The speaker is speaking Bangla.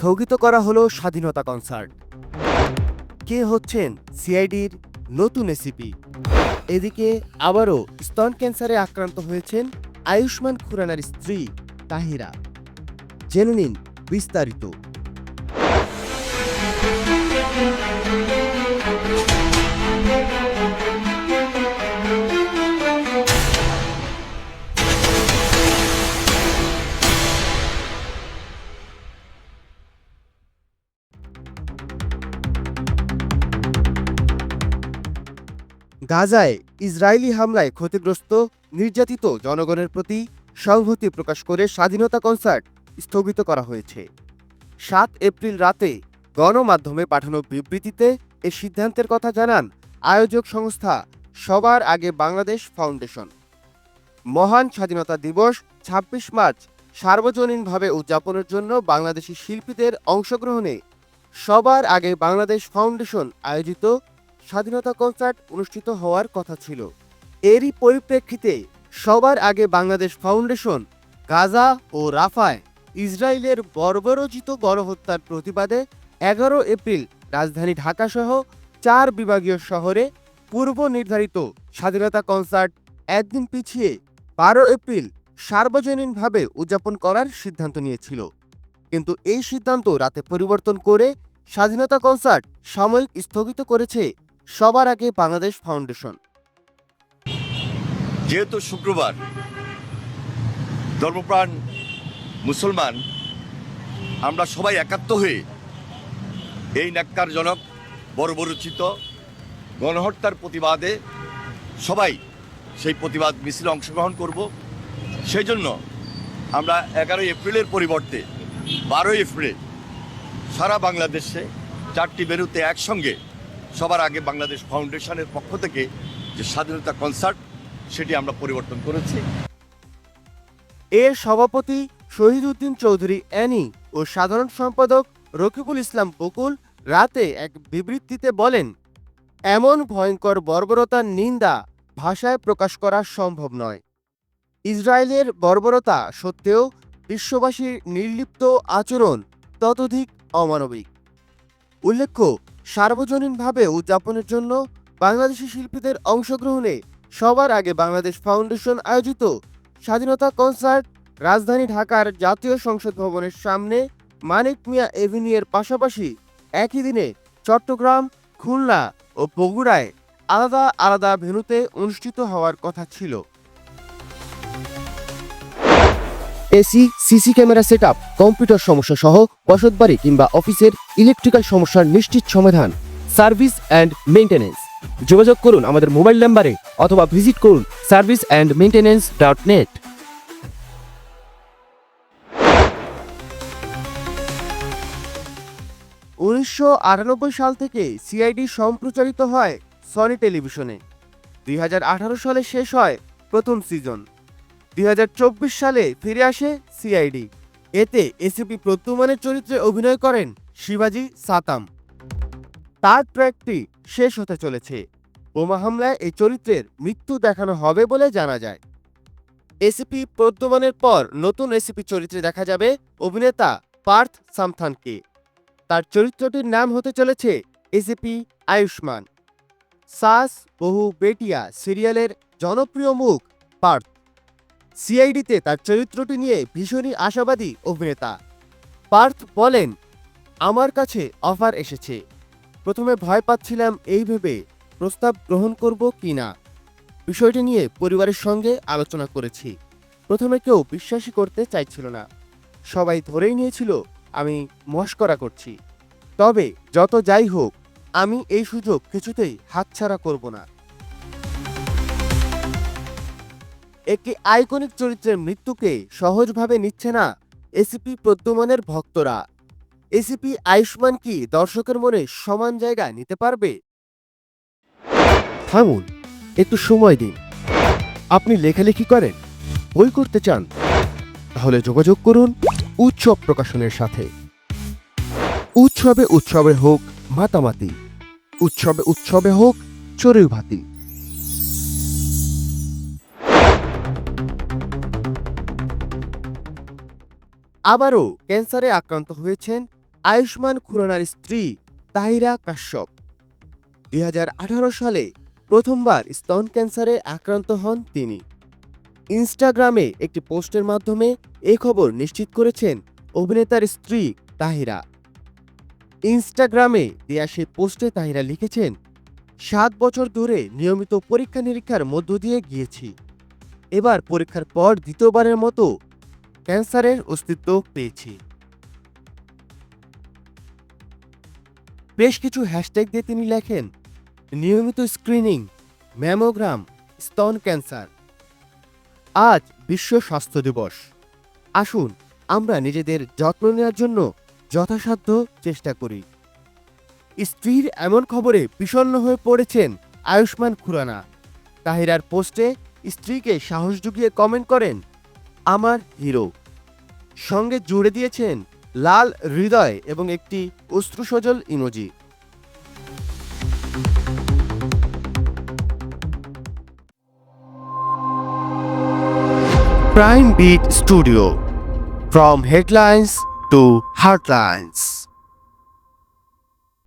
স্থগিত করা হলো স্বাধীনতা কনসার্ট কে হচ্ছেন সিআইডির নতুন এসিপি এদিকে আবারও স্তন ক্যান্সারে আক্রান্ত হয়েছেন আয়ুষ্মান খুরানার স্ত্রী তাহিরা। জেনে নিন বিস্তারিত। গাজায় ইসরায়েলি হামলায় ক্ষতিগ্রস্ত নির্যাতিত জনগণের প্রতি সংহতি প্রকাশ করে স্বাধীনতা কনসার্ট স্থগিত করা হয়েছে। সাত এপ্রিল রাতে গণমাধ্যমে পাঠানো বিবৃতিতে এ সিদ্ধান্তের কথা জানান আয়োজক সংস্থা সবার আগে বাংলাদেশ ফাউন্ডেশন। মহান স্বাধীনতা দিবস ২৬ মার্চ সার্বজনীনভাবে উদযাপনের জন্য বাংলাদেশি শিল্পীদের অংশগ্রহণে সবার আগে বাংলাদেশ ফাউন্ডেশন আয়োজিত স্বাধীনতা কনসার্ট অনুষ্ঠিত হওয়ার কথা ছিল। এরই পরিপ্রেক্ষিতে সবার আগে বাংলাদেশ ফাউন্ডেশন, গাজা ও রাফায় ইসরায়েলের বর্বরোচিত গণহত্যার প্রতিবাদে এগারো এপ্রিল রাজধানী ঢাকাসহ চার বিভাগীয় শহরে পূর্ব নির্ধারিত স্বাধীনতা কনসার্ট একদিন পিছিয়ে বারো এপ্রিল সার্বজনীনভাবে উদযাপন করার সিদ্ধান্ত নিয়েছিল। কিন্তু এই সিদ্ধান্ত রাতে পরিবর্তন করে স্বাধীনতা কনসার্ট সাময়িক স্থগিত করেছে সবার আগে বাংলাদেশ ফাউন্ডেশন। যেহেতু শুক্রবার ধর্মপ্রাণ মুসলমান, আমরা সবাই একাত্ম হয়ে এই ন্যাক্কারজনক, বর্বরচিত গণহত্যার প্রতিবাদে সবাই সেই প্রতিবাদ মিছিলে অংশগ্রহণ করব। সেই জন্য আমরা এগারোই এপ্রিলের পরিবর্তে, বারোই এপ্রিল সারা বাংলাদেশে চারটি বেরুতে একসঙ্গে সবার আগে বাংলাদেশ ফাউন্ডেশনের পক্ষ থেকে যে স্বাধীনতা কনসার্ট, সেটি আমরা পরিবর্তন করেছি। এর সভাপতি শহীদউদ্দিন চৌধুরী অ্যানি ও সাধারণ সম্পাদক রকিবুল ইসলাম বকুল রাতে এক বিবৃতিতে বলেন, এমন ভয়ঙ্কর বর্বরতার নিন্দা ভাষায় প্রকাশ করা সম্ভব নয়। ইসরায়েলের বর্বরতা সত্ত্বেও বিশ্ববাসীর নির্লিপ্ত আচরণ ততোধিক অমানবিক। উল্লেখ্য, সার্বজনীনভাবে উদযাপনের জন্য বাংলাদেশি শিল্পীদের অংশগ্রহণে সবার আগে বাংলাদেশ ফাউন্ডেশন আয়োজিত স্বাধীনতা কনসার্ট রাজধানী ঢাকার জাতীয় সংসদ ভবনের সামনে মানিক মিয়া এভিনিউয়ের পাশাপাশি একই দিনে চট্টগ্রাম, খুলনা ও বগুড়ায় আলাদা আলাদা ভেন্যুতে অনুষ্ঠিত হওয়ার কথা ছিল। AC, CC camera setup, computer সমস্যা সহ বসতবাড়ি কিংবা অফিসের ইলেকট্রিক্যাল সমস্যার নিশ্চিত সমাধান। Service and maintenance. যোগাযোগ করুন আমাদের মোবাইল নাম্বারে অথবা ভিজিট করুন service and maintenance dot net. উনিশশো আটানব্বই সাল থেকে সিআইডি সম্প্রচারিত হয় সনি টেলিভিশনে। দুই হাজার আঠারো সালে শেষ হয় প্রথম সিজন। দুই হাজার চব্বিশ সালে ফিরে আসে সিআইডি এতে এসিপি প্রত্যুমানের চরিত্রে অভিনয় করেন শিবাজি সাতাম। তার ট্র্যাকটি শেষ হতে চলেছে। বোমা হামলায় এই চরিত্রের মৃত্যু দেখানো হবে বলে জানা যায়। এসিপি প্রদ্যমানের পর নতুন এসিপি চরিত্রে দেখা যাবে অভিনেতা পার্থ সামথানকে। তার চরিত্রটির নাম হতে চলেছে এসিপি আয়ুষ্মান। সাস বহু বেটিয়া সিরিয়ালের জনপ্রিয় মুখ পার্থ। সিআইডিতে তার চরিত্রটি নিয়ে ভীষণই আশাবাদী অভিনেতা। পার্থ বলেন, আমার কাছে অফার এসেছে। প্রথমে ভয় পাচ্ছিলাম এই ভেবে প্রস্তাব গ্রহণ করব কি না। বিষয়টি নিয়ে পরিবারের সঙ্গে আলোচনা করেছি। প্রথমে কেউ বিশ্বাসই করতে চাইছিল না। সবাই ধরেই নিয়েছিল, আমি মস্করা করছি। তবে যত যাই হোক, আমি এই সুযোগ কিছুতেই হাতছাড়া করব না। একটি আইকনিক চরিত্রের মৃত্যুকে সহজভাবে নিচ্ছে না এসিপি প্রদ্যুমানের ভক্তরা। এসিপি আয়ুষ্মান কি দর্শকের মনে সমান জায়গা নিতে পারবে? থামুন, একটু সময় দিন। আপনি লেখালেখি করেন, বই করতে চান, তাহলে যোগাযোগ করুন উৎসব প্রকাশনের সাথে। উৎসবে উৎসবে হোক মাতামাতি, উৎসবে উৎসবে হোক চড়ুই ভাতি। আবারও ক্যান্সারে আক্রান্ত হয়েছেন আয়ুষ্মান খুরানার স্ত্রী তাহিরা কাশ্যপ। দুই হাজার আঠারো সালে প্রথমবার স্তন ক্যান্সারে আক্রান্ত হন তিনি। ইনস্টাগ্রামে একটি পোস্টের মাধ্যমে এ খবর নিশ্চিত করেছেন অভিনেতার স্ত্রী তাহিরা। ইনস্টাগ্রামে দেয়া সেই পোস্টে তাহিরা লিখেছেন, সাত বছর ধরে নিয়মিত পরীক্ষা নিরীক্ষার মধ্য দিয়ে গিয়েছি। এবার পরীক্ষার পর দ্বিতীয়বারের মতো ক্যান্সারের অস্তিত্ব পেয়েছি। বেশ কিছু হ্যাশট্যাগ দিয়ে তিনি লেখেন, নিয়মিত স্ক্রিনিং, ম্যামোগ্রাম, স্তন ক্যান্সার। আজ বিশ্ব স্বাস্থ্য দিবস। আসুন, আমরা নিজেদের যত্ন নেওয়ার জন্য যথাসাধ্য চেষ্টা করি। স্ত্রীর এমন খবরে বিষণ্ণ হয়ে পড়েছেন আয়ুষ্মান খুরানা। তাহিরার পোস্টে স্ত্রীকে সাহস জুগিয়ে কমেন্ট করেন, আমার হিরো। সঙ্গে জুড়ে দিয়েছেন লাল হৃদয় এবং একটি অশ্রুসজল emoji Prime Beat Studio. From headlines to heartlines.